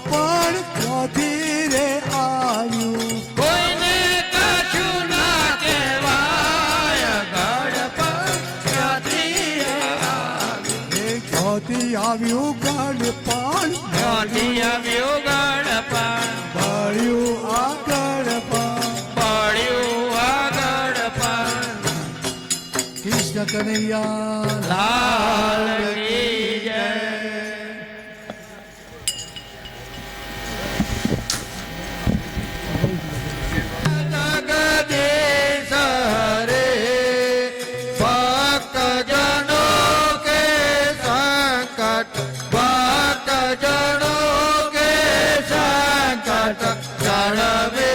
પણ નથી રે આવ્યું કોઈને કશું ના કહેવાય ગણપણ નથી રે આવ્યું ક્યાંથી આવ્યું ગણપણ ક્યાંથી આવ્યું ગણપણ ભળ્યું આ ગણપણ ભળ્યું આ ગણપણ કૃષ્ણ કનૈયા લાલ নাটক চালাবে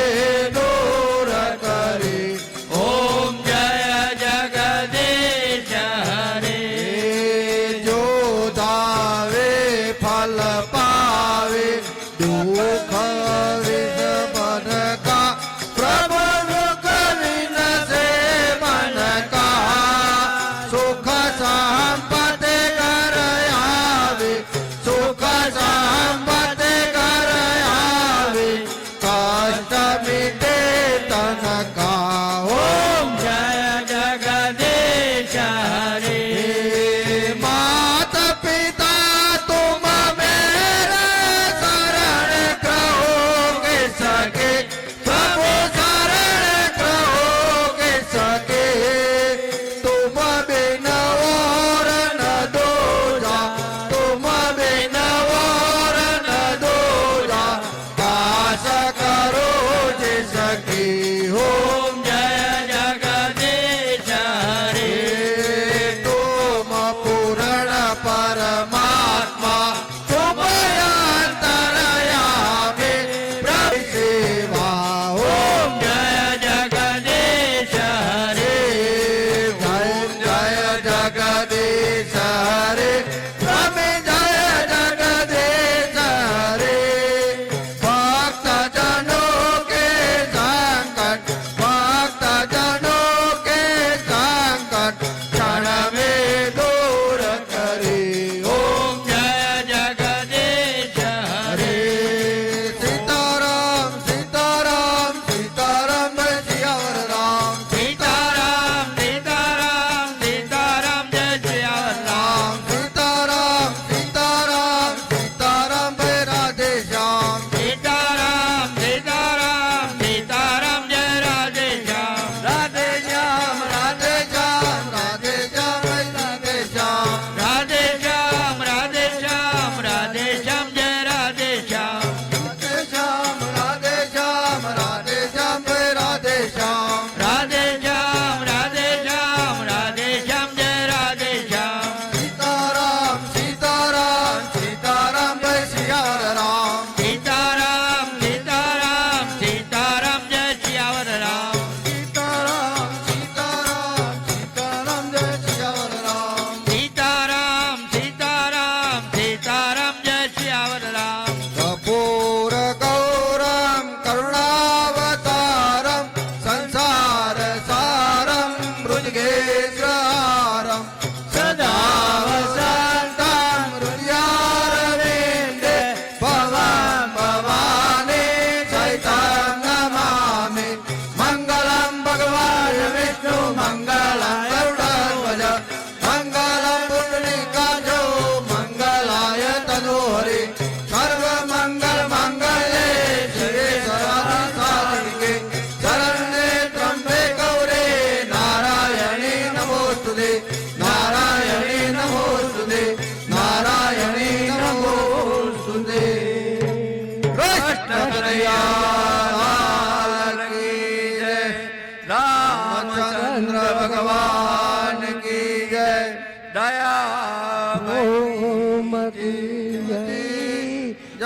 દયામતી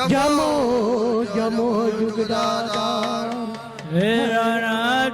જમો જમો જુગદાતા હે રાણા